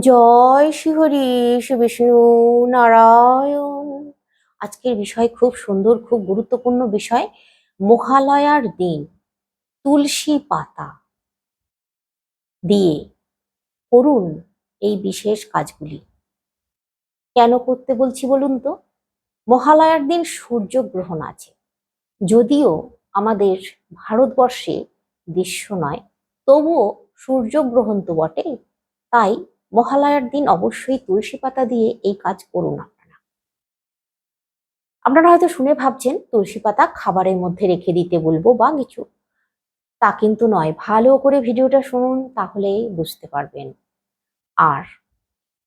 জয় শ্রীহরি শ্রী বিষ্ণু নারায়ণ। আজকের বিষয় খুব সুন্দর, খুব গুরুত্বপূর্ণ বিষয়, মহালয়ার দিন, তুলসী পাতা দিয়ে করুন এই বিশেষ কাজগুলি। কেন করতে বলছি বলুন তো? মহালয়ার দিন সূর্যগ্রহণ আছে। যদিও আমাদের ভারতবর্ষে গ্রীষ্ম নয়, তবুও সূর্যগ্রহণ তো বটে, তাই মহালয়ার দিন অবশ্যই তুলসী পাতা দিয়ে এই কাজ করুন আপনারা। আপনারা হয়তো শুনে ভাবছেন, তুলসী পাতা খাবারের মধ্যে রেখে দিতে বলব বা কিছু। তা কিন্তু নয়, ভালো করে ভিডিওটা শুনুন তাহলে বুঝতে পারবেন। আর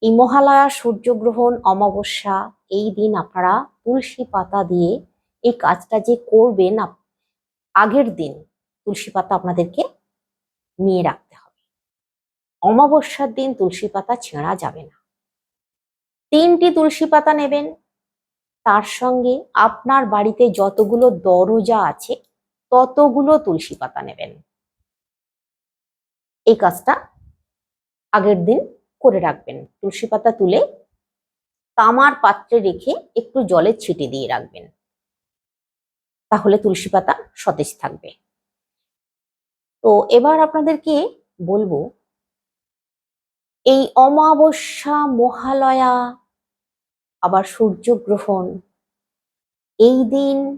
এই মহালয়া সূর্যগ্রহণ অমাবস্যা, এই দিন আপনারা তুলসী পাতা দিয়ে এই কাজটা যে করবেন আগের দিন তুলসী পাতা আপনাদেরকে নিয়ে হবে অমাবস্যার দিন তুলসী পাতা ছেঁড়া যাবে না। তিনটি তুলসী পাতা নেবেন। তার সঙ্গে আপনার বাড়িতে যতগুলো দরজা আছে, ততগুলো তুলসী পাতা নেবেন। এই কাজটা আগের দিন করে রাখবেন। তুলসী পাতা তুলে তামার পাত্রে রেখে একটু জলে ছিটে দিয়ে রাখবেন। তাহলে তুলসী পাতা সতেজ থাকবে। তো এবার আপনাদেরকে বলব এই অমাবস্যা মহালয়া, আবার সূর্যগ্রহণ। এই দিন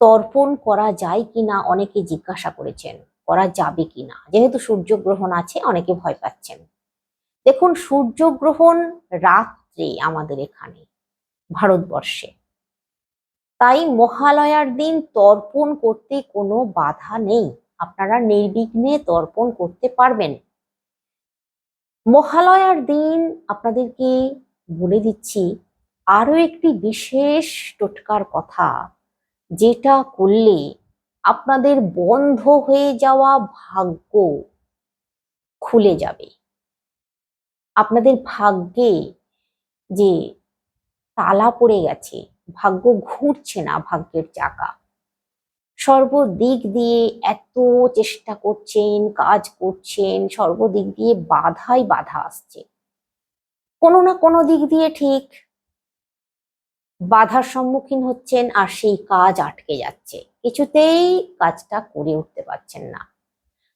তর্পণ করা যায় কিনা অনেকে জিজ্ঞাসা করেছেন, করা যাবে কিনা? যেহেতু সূর্যগ্রহণ আছে, অনেকে ভয় পাচ্ছেন। দেখুন, সূর্যগ্রহণ রাত্রে আমাদের এখানে, ভারতবর্ষে। তাই মহালয়ার দিন তর্পণ করতে কোনো বাধা নেই। আপনারা নির্বিঘ্নে তর্পণ করতে পারবেন। মহালয়ার দিন আপনাদেরকে বলে দিচ্ছি আরও একটি বিশেষ টোটকার কথা, যেটা করলে আপনাদের বন্ধ হয়ে যাওয়া ভাগ্য খুলে যাবে। আপনাদের ভাগ্যে যে তালা পড়ে গেছে, ভাগ্য ঘুরছে না ভাগ্যের চাকা। সর্বদিক দিয়ে এত চেষ্টা করছেন, কাজ করছেন, সর্বদিক দিয়ে বাধাই বাধা আসছে। কোনো না কোনো দিক দিয়ে ঠিক বাধার সম্মুখীন হচ্ছেন আর সেই কাজ আটকে যাচ্ছে। কিছুতেই কাজটা করে উঠতে পারছেন না।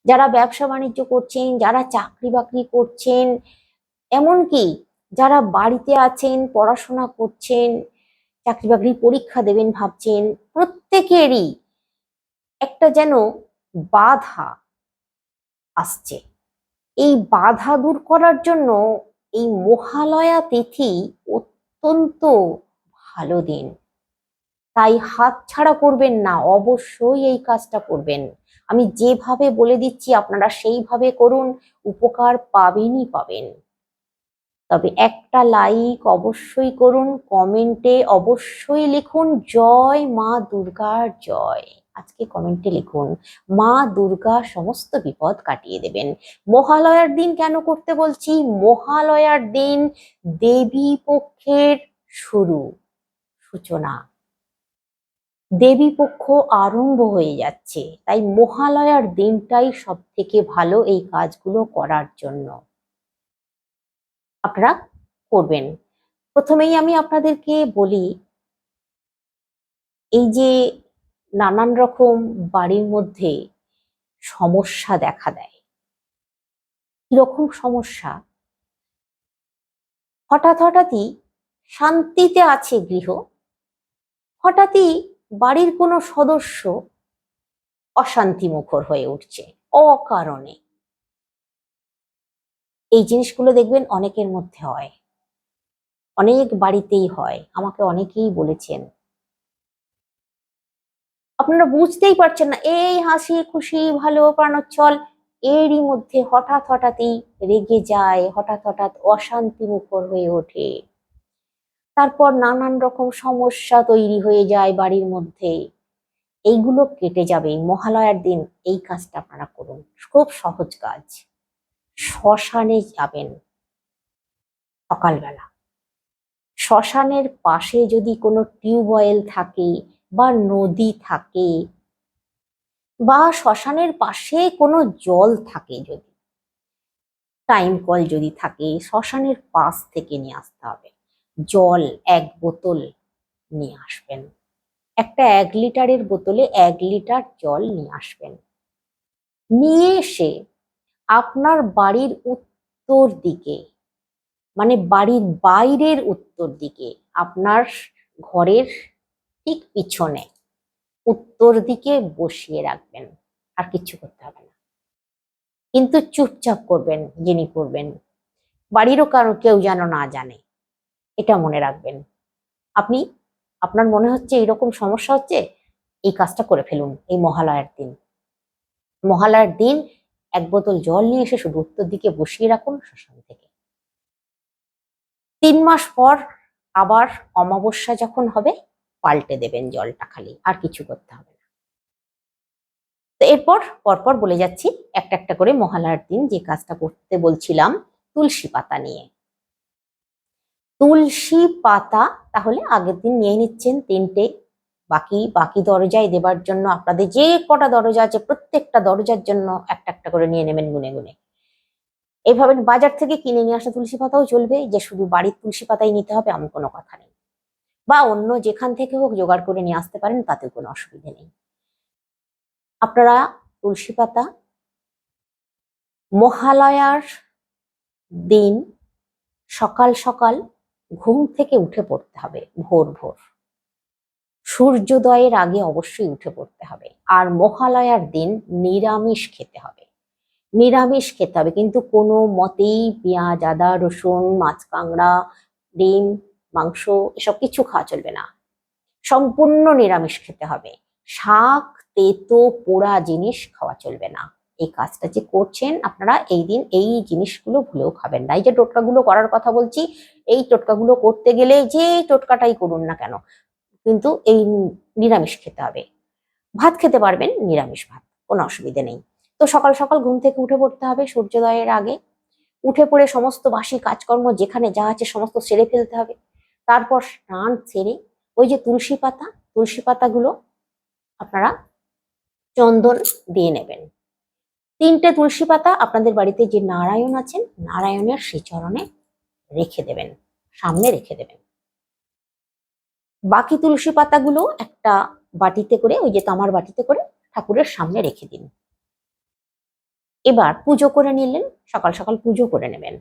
যারা ব্যবসা বাণিজ্য করছেন, যারা চাকরি বাকরি করছেন, এমনকি যারা বাড়িতে আছেন, পড়াশোনা করছেন, চাকরি বাকরির পরীক্ষা দেবেন ভাবছেন, প্রত্যেকেরই একটা যেন বাধা আসছে। এই বাধা দূর করার জন্য এই মহালয়া তিথি অত্যন্ত ভালো দিন। তাই হাত ছাড়া করবেন না, অবশ্যই এই কাজটা করবেন। আমি যেভাবে বলে দিচ্ছি, আপনারা সেইভাবে করুন, উপকার পাবেনই পাবেন। তবে একটা লাইক অবশ্যই করুন, কমেন্টে অবশ্যই লিখুন, জয় মা দুর্গার জয়। আজকে কমেন্টে লিখুন, মা দুর্গা সমস্ত বিপদ কাটিয়ে দেবেন। মহালয়ার দিন কেন করতে বলছি? মহালয়ার দিন দেবী পক্ষের শুরু, সূচনা। দেবী পক্ষ আরম্ভ হয়ে যাচ্ছে, তাই মহালয়ার দিনটাই সব থেকে ভালো এই কাজগুলো করার জন্য। আপনারা করবেন। প্রথমেই আমি আপনাদেরকে বলি, এই যে নানান রকম বাড়ির মধ্যে সমস্যা দেখা দেয়। কীরকম সমস্যা? হঠাৎ হঠাৎই শান্তিতে আছে গৃহ। হঠাৎই বাড়ির কোনো সদস্য অশান্তি মুখর হয়ে উঠছে, অকারণে। এই জিনিসগুলো দেখবেন অনেকের মধ্যে হয়। অনেক বাড়িতেই হয়। আমাকে অনেকেই বলেছেন আপনারা বুঝতেই পারছেন না, এই হাসি খুশি ভালো প্রাণোচ্ছল এরই মধ্যে হঠাৎ হঠাৎই রেগে যায়, হঠাৎ হঠাৎ অশান্তি মুখর হয়ে ওঠে। তারপর নানান রকম সমস্যা তৈরি হয়ে যায় বাড়ির মধ্যে। এইগুলো কেটে যাবে মহালয়ার দিন এই কাজটা আপনারা করুন, খুব সহজ কাজ। শ্মশানে যাবেন সকালবেলা। শ্মশানের পাশে যদি কোনো টিউবওয়েল থাকে বা নদী থাকে বা শ্মশানের পাশে কোনো জল থাকে যদি টাইম কল যদি থাকে, শ্মশানের পাশ থেকে নিয়ে আসতে হবে। জল এক বোতল নিয়ে আসবেন। একটা এক লিটারের বোতলে এক লিটার জল নিয়ে আসবেন। নিয়ে এসে আপনার বাড়ির উত্তর দিকে মানে বাড়ির বাইরের উত্তর দিকে আপনার ঘরের ঠিক পিছনে। উত্তর দিকে বসিয়ে রাখবেন, আর কিছু করতে হবে না। কিন্তু চুপচাপ করবেন, যিনি করবেন বাড়িরও কারও কেউ যেন না জানে, এটা মনে রাখবেন। আপনি, আপনার মনে হচ্ছে এরকম সমস্যা হচ্ছে? এই কাজটা করে ফেলুন, এই মহালয়ার দিন। মহালয়ার দিন এক বোতল জল নিয়ে এসে শুধু উত্তর দিকে বসিয়ে রাখুন শ্মশান থেকে। তিন মাস পর আবার অমাবস্যা যখন হবে পাল্টে দেবেন জলটা খালি, আর কিছু করতে হবে না। তো এরপর পরপর বলে যাচ্ছি, একটা একটা করে মহালয়ার দিন যে কাজটা করতে বলছিলাম, তুলসী পাতা নিয়ে। তুলসী পাতা তাহলে আগের দিন নিয়ে নিচ্ছেন তিনটে, বাকি বাকি দরজায় দেবার জন্য আপনাদের যে কটা দরজা আছে, প্রত্যেকটা দরজার জন্য একটা একটা করে নিয়ে নেবেন গুনে গুনে। এইভাবে বাজার থেকে কিনে নিয়ে আসা তুলসী পাতাও চলবে, যে শুধু বাড়ির তুলসী পাতাই নিতে হবে, এমন কোনো কথা নেই। বা অন্য যেখান থেকে হোক জোগাড় করে নিয়ে আসতে পারেন তাতে কোনো অসুবিধে নেই। আপনারা তুলসী পাতা, মহালয়ার দিন সকাল সকাল ঘুম থেকে উঠে পড়তে হবে, ভোর ভোর। সূর্যোদয়ের আগে অবশ্যই উঠে পড়তে হবে। আর মহালয়ার দিন নিরামিষ খেতে হবে। নিরামিষ খেতে হবে, কিন্তু কোনো মতেই পেঁয়াজ, আদা, রসুন, মাছ, কাঁকড়া, ডিম মাংস, এসব কিছু খাওয়া চলবে না। সম্পূর্ণ নিরামিষ খেতে হবে। শাক, তেতো, পোড়া জিনিস খাওয়া চলবে না। এই কাজটা যে করছেন, আপনারা এই দিন এই জিনিসগুলো ভুলেও খাবেন না। এই যে টোটকাগুলো করার কথা বলছি, এই টোটকাগুলো করতে গেলে যে টোটকাটাই করুন না কেন, কিন্তু এই নিরামিষ খেতে হবে। ভাত খেতে পারবেন, নিরামিষ ভাত, কোনো অসুবিধে নেই। তো সকাল সকাল ঘুম থেকে উঠে পড়তে হবে সূর্যোদয়ের আগে। উঠে পড়ে সমস্ত বাসি কাজকর্ম যেখানে যা আছে সমস্ত সেরে ফেলতে হবে। তারপর স্নান সেরে ওই যে তুলসী পাতা, তুলসী পাতাগুলো আপনারা চন্দন দিয়ে নেবেন। তিনটে তুলসী পাতা আপনাদের বাড়িতে যে নারায়ণ আছেন, নারায়ণের শ্রীচরণে রেখে দেবেন, সামনে রেখে দেবেন। বাকি তুলসী পাতাগুলো একটা বাটিতে করে, ওই যে তামার বাটিতে করে ঠাকুরের সামনে রেখে দিন। এবার পুজো করে নিলেন, সকাল সকাল পুজো করে নেবেন।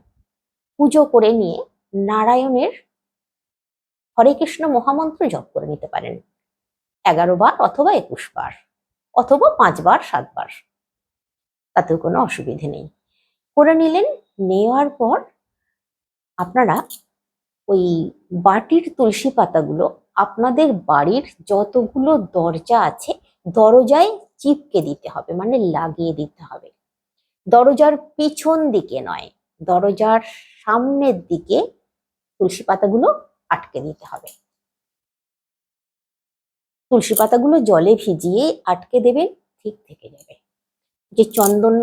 পুজো করে নিয়ে নারায়ণের হরে কৃষ্ণ মহামন্ত্র জপ করে নিতে পারেন। এগারো বার অথবা একুশ বার, অথবা পাঁচবার সাতবার তাতেও কোনো অসুবিধে নেই। করে নিলেন, নেওয়ার পর আপনারা ওই বাটির তুলসী পাতাগুলো আপনাদের বাড়ির যতগুলো দরজা আছে, দরজায় চিপকে দিতে হবে মানে লাগিয়ে দিতে হবে। দরজার পিছন দিকে নয়, দরজার সামনের দিকে তুলসী পাতাগুলো আটকে দিতে হবে। তুলসী পাতাগুলো জলে ভিজিয়ে আটকে দেবেন, ঠিক থেকে যাবে। যে চন্দন,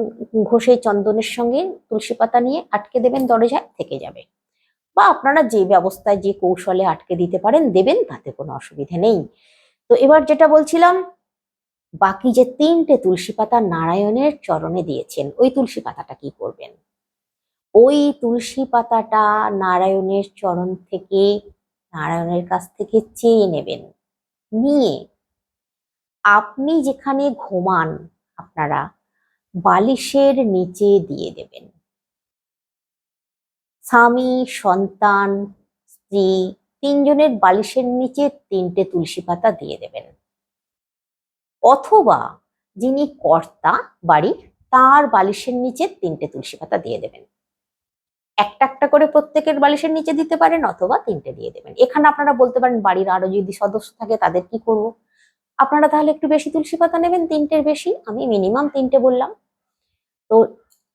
ঘষে চন্দনের সঙ্গে তুলসী পাতা নিয়ে আটকে দেবেন দরজায়, থেকে যাবে। বা আপনারা যে ব্যবস্থায়, যে কৌশলে আটকে দিতে পারেন, দেবেন, তাতে কোনো অসুবিধে নেই। তো এবার যেটা বলছিলাম, বাকি যে তিনটে তুলসী পাতা নারায়ণের চরণে দিয়েছেন, ওই তুলসী পাতাটা কি করবেন? ওই তুলসী পাতাটা নারায়ণের চরণ থেকে নারায়ণের কাছ থেকে চেয়ে নেবেন। নিয়ে আপনি যেখানে ঘুমান, আপনারা বালিশের নিচে দিয়ে দেবেন। স্বামী, সন্তান, স্ত্রী তিনজনের বালিশের নিচে তিনটে তুলসী পাতা দিয়ে দেবেন। অথবা যিনি কর্তা বাড়ির, তার বালিশের নিচে তিনটে তুলসী পাতা দিয়ে দেবেন। একটা একটা করে প্রত্যেকের বালিশের নিচে দিতে পারেন অথবা তিনটে দিয়ে দেবেন। এখানে আপনারা বলতে পারেন, বাড়ির আরও যদি সদস্য থাকে তাদের কি করব? আপনারা তাহলে একটু বেশি তুলসী পাতা নেবেন, তিনটের বেশি। আমি মিনিমাম তিনটে বললাম। তো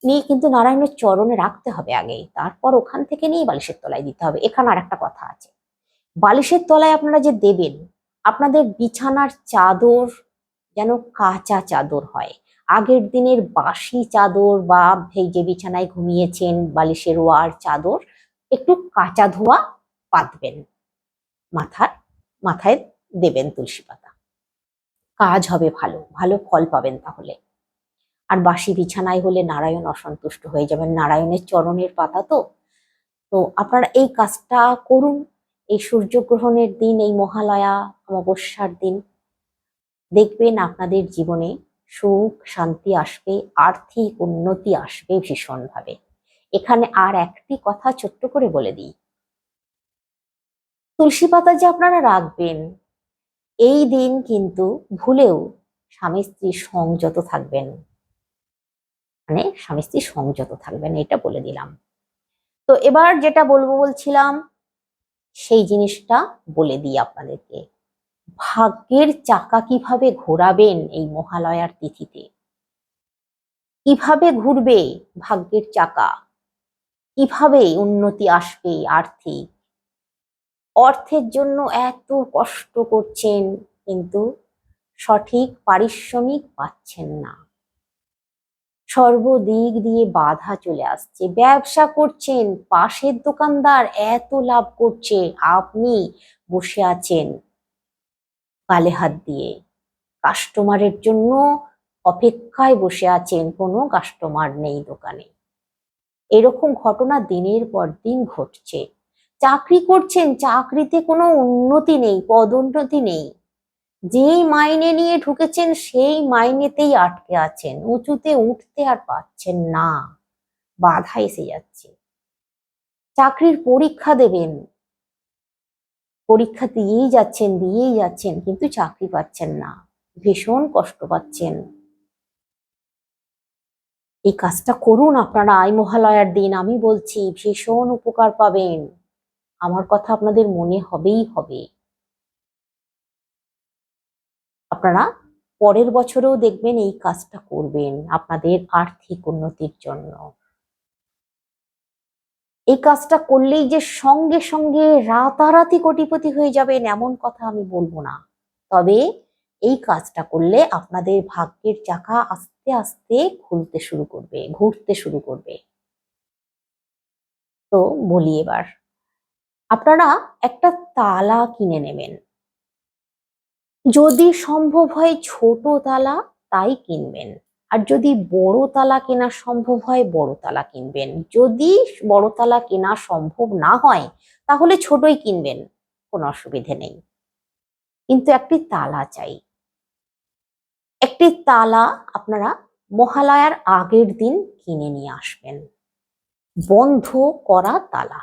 নিয়ে কিন্তু নারায়ণের চরণে রাখতে হবে আগেই। তারপর ওখান থেকে নিয়ে বালিশের তলায় দিতে হবে। এখানে আর একটা কথা আছে। বালিশের তলায় আপনারা যে দেবেন, আপনাদের বিছানার চাদর যেন কাঁচা চাদর হয়। আগের দিনের বাসি চাদর বা যে বিছানায় ঘুমিয়েছেন বালিশের ওয়ার চাদর একটু কাঁচা ধোয়া পাতবেন। মাথার, মাথায় দেবেন তুলসী পাতা। কাজ হবে ভালো ভালো ফল পাবেন তাহলে। আর বাসি বিছানায় হলে নারায়ণ অসন্তুষ্ট হয়ে যাবেন। নারায়ণের চরণের পাতা তো। তো আপনারা এই কাজটা করুন। এই সূর্যগ্রহণের দিন, এই মহালয়া, অমাবস্যার দিন দেখবেন আপনাদের জীবনে সুখ, শান্তি আসবে, আর্থিক উন্নতি আসবে ভীষণভাবে। এখানে আর একটি কথা ছোট্ট করে বলে দিই। তুলসী পাতা যে আপনারা রাখবেন, এই দিন কিন্তু ভুলেও স্বামী স্ত্রী সংযত থাকবেন মানে স্বামী স্ত্রী সংযত থাকবেন, এটা বলে দিলাম। তো এবার যেটা বলব বলছিলাম, সেই জিনিসটা বলে দিই আপনাদেরকে। ভাগ্যের চাকা কীভাবে ঘোরাবেন এই মহালয়ার তিথিতে? কীভাবে ঘুরবে ভাগ্যের চাকা? কীভাবে উন্নতি আসবে আর্থিক? অর্থের জন্য এত কষ্ট করছেন, কিন্তু সঠিক পারিশ্রমিক পাচ্ছেন না। সর্বদিক দিয়ে বাধা চলে আসছে। ব্যবসা করছেন, পাশের দোকানদার এত লাভ করছে, আপনি বসে আছেন। গালে হাত দিয়ে। কাস্টমারের জন্য অপেক্ষায় বসে আছেন কোনো কাস্টমার নেই দোকানে। এরকম ঘটনা দিনের পর দিন ঘটছে। চাকরি করছেন, চাকরিতে কোনো উন্নতি নেই, পদোন্নতি নেই। যেই মাইনে নিয়ে ঢুকেছেন, সেই মাইনেতেই আটকে আছেন। উঁচুতে উঠতে আর পাচ্ছেন না। বাধা এসে যাচ্ছে। চাকরির পরীক্ষা দেবেন পরীক্ষা দিয়েই যাচ্ছেন দিয়েই যাচ্ছেন, কিন্তু চাকরি পাচ্ছেন না। ভীষণ কষ্ট পাচ্ছেন। এই কাজটা করুন আপনারা, আই মহালয়ার দিন, আমি বলছি, ভীষণ উপকার পাবেন। আমার কথা আপনাদের মনে হবেই হবে। আপনারা পরের বছরেও দেখবেন এই কাজটা করবেন, আপনাদের আর্থিক উন্নতির জন্য। এই কাজটা করলেই যে সঙ্গে সঙ্গে রাতারাতি কোটিপতি হয়ে যাবেন এমন কথা আমি বলব না। তবে এই কাজটা করলে আপনাদের ভাগ্যের চাকা আস্তে আস্তে খুলতে শুরু করবে, ঘুরতে শুরু করবে। তো বলি এবার, আপনারা একটা তালা কিনে নেবেন। যদি সম্ভব হয় ছোট তালা, তাই কিনবেন। আর যদি বড় তালা কেনা সম্ভব হয়, বড় তালা কিনবেন। যদি বড় তালা কেনা সম্ভব না হয়, তাহলে ছোটই কিনবেন, কোনো অসুবিধে নেই। কিন্তু একটি তালা চাই। একটি তালা আপনারা মহালয়ার আগের দিন কিনে নিয়ে আসবেন। বন্ধ করা তালা।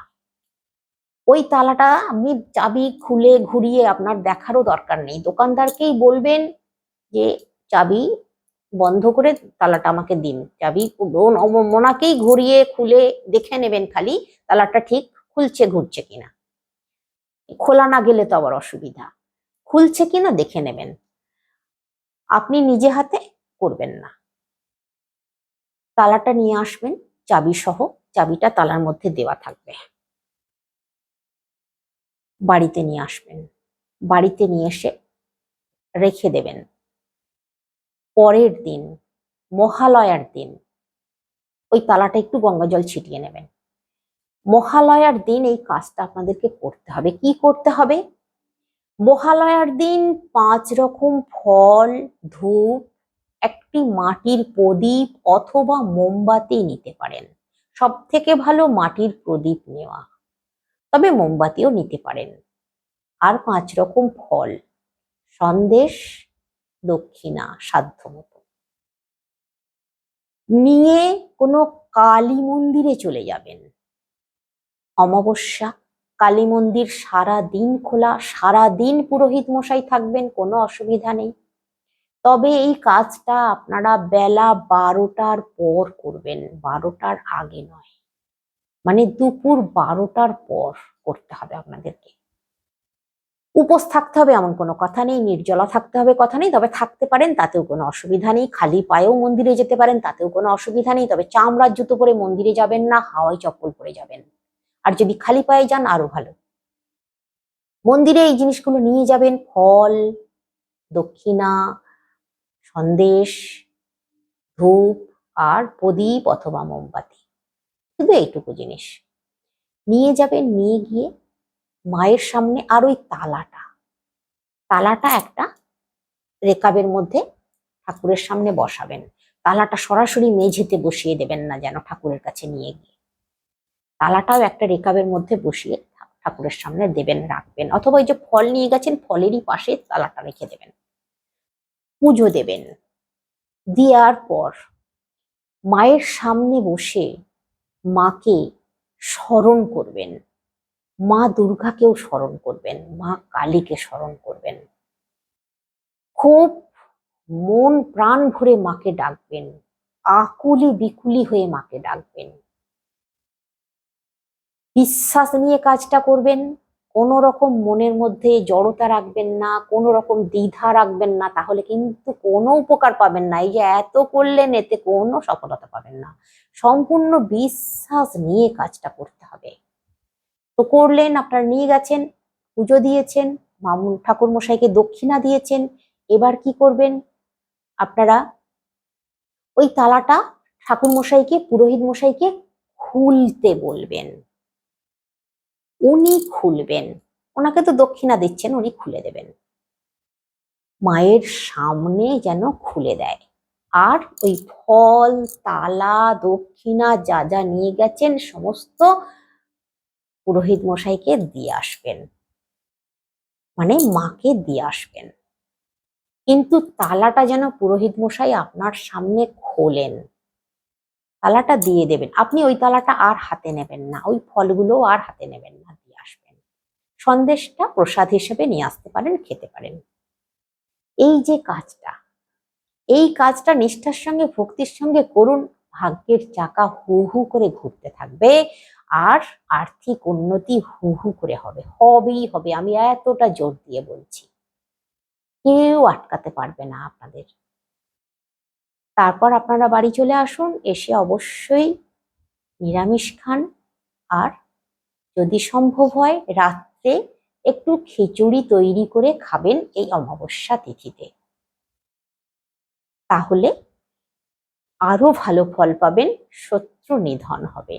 ওই তালাটা আপনি চাবি খুলে ঘুরিয়ে আপনার দেখারও দরকার নেই। দোকানদারকেই বলবেন যে, চাবি বন্ধ করে তালাটা আমাকে দিন। চাবি ও- ঘুরিয়ে, খুলে দেখে নেবেন খালি তালাটা ঠিক খুলছে, ঘুরছে কিনা। খোলা না গেলে তো আবার অসুবিধা। খুলছে কিনা দেখে নেবেন। আপনি নিজে হাতে করবেন না। তালাটা নিয়ে আসবেন চাবি সহ চাবিটা তালার মধ্যে দেওয়া থাকবে। বাড়িতে নিয়ে আসবেন। বাড়িতে নিয়ে এসে রেখে দেবেন। পরের দিন, মহালয়ার দিন, ওই তালাটা একটু গঙ্গা জল ছিটিয়ে নেবেন। মহালয়ার দিন এই কাজটা আপনাদেরকে করতে হবে। কি করতে হবে? মহালয়ার দিন পাঁচ রকম ফল, ধূপ, একটি মাটির প্রদীপ অথবা মোমবাতি নিতে পারেন। সব থেকে ভালো মাটির প্রদীপ নেওয়া। তবে মোমবাতিও নিতে পারেন। আর পাঁচ রকম ফল। সন্দেশ দক্ষিণা সাধ্য মতো। নিয়ে কোনো কালী মন্দিরে চলে যাবেন। অমাবস্যা, কালী মন্দির সারা দিন খোলা, সারা দিন পুরোহিত মশাই থাকবেন, কোনো অসুবিধা নেই। তবে এই কাজটা আপনারা বেলা বারোটার পর করবেন, বারোটার আগে নয়। মানে দুপুর বারোটার পর করতে হবে আপনাদেরকে। উপোস থাকতে হবে, এমন কোনো কথা নেই, নির্জলা থাকতে হবে কথা নেই, তবে থাকতে পারেন, তাতেও কোনো অসুবিধা নেই, খালি পায়েও মন্দিরে যেতে পারেন, তাতেও কোনো অসুবিধা নেই, তবে চামড়ার জুতো পরে মন্দিরে যাবেন না হাওয়াই চপ্পল পরে যাবেন। আর যদি খালি পায়ে যান, আরও ভালো। মন্দিরে এই জিনিসগুলো নিয়ে যাবেন, ফল, দক্ষিণা, সন্দেশ, ধূপ, আর প্রদীপ অথবা মোমবাতি। শুধু এইটুকু জিনিস। নিয়ে যাবেন, নিয়ে গিয়ে মায়ের সামনে আর ওই তালাটা। তালাটা একটা রেকাবের মধ্যে ঠাকুরের সামনে বসাবেন। তালাটা সরাসরি মেঝেতে বসিয়ে দেবেন না যেন ঠাকুরের কাছে নিয়ে গিয়ে। তালাটাও একটা রেকাবের মধ্যে বসিয়ে ঠাকুরের সামনে দেবেন, রাখবেন। অথবা ওই যে ফল নিয়ে গেছেন, ফলেরই পাশে তালাটা রেখে দেবেন। পুজো দেবেন। দেওয়ার পর মায়ের সামনে বসে মাকে স্মরণ করবেন। মা দুর্গাকেও স্মরণ করবেন, মা কালীকে স্মরণ করবেন। খুব মন প্রাণ ভরে মাকে ডাকবেন, আকুলি বিকুলি হয়ে মাকে ডাকবেন। বিশ্বাস নিয়ে কাজটা করবেন, কোনো রকম মনের মধ্যে জড়তা রাখবেন না, কোনো রকম দ্বিধা রাখবেন না, তাহলে কিন্তু কোনো উপকার পাবেন না। এই যে এত করলেন, এতে কোনো সফলতা পাবেন না। সম্পূর্ণ বিশ্বাস নিয়ে কাজটা করতে হবে। তো করলেন, আপনারা নিয়ে গেছেন, পুজো দিয়েছেন, মামুন ঠাকুর মশাইকে দক্ষিণা দিয়েছেন, এবার কি করবেন? আপনারা ওই তালাটা ঠাকুর মশাইকে পুরোহিত মশাইকে খুলতে বলবেন। উনি খুলবেন। ওনাকে তো দক্ষিণা দিচ্ছেন, উনি খুলে দেবেন। মায়ের সামনে যেন খুলে দেয়। আর ওই ফল, তালা, দক্ষিণা যা যা নিয়ে গেছেন, সমস্ত পুরোহিত মশাইকে দিয়ে আসবেন। মানে মাকে দিয়ে আসবেন। কিন্তু তালাটা যেন পুরোহিত মশাই আপনার সামনে খোলেন। তালাটা দিয়ে দেবেন। আপনি ওই তালাটা আর হাতে নেবেন না। ওই ফলগুলো আর হাতে নেবেন না, দিয়ে আসবেন। সন্দেশটা প্রসাদ হিসেবে নিয়ে আসতে পারেন, খেতে পারেন। এই যে কাজটা, এই কাজটা নিষ্ঠার সঙ্গে, ভক্তির সঙ্গে করুন। ভাগ্যের চাকা হু হু করে ঘুরতে থাকবে। আর আর্থিক উন্নতি হু হু করে হবে। হবেই হবে, আমি এতটা জোর দিয়ে বলছি। কেউ আটকাতে পারবে না আপনাদের। তারপর আপনারা বাড়ি চলে আসুন, এসে অবশ্যই নিরামিষ খান। আর যদি সম্ভব হয়, রাত্রে একটু খিচুড়ি তৈরি করে খাবেন এই অমাবস্যা তিথিতে। তাহলে আরও ভালো ফল পাবেন, শত্রু নিধন হবে।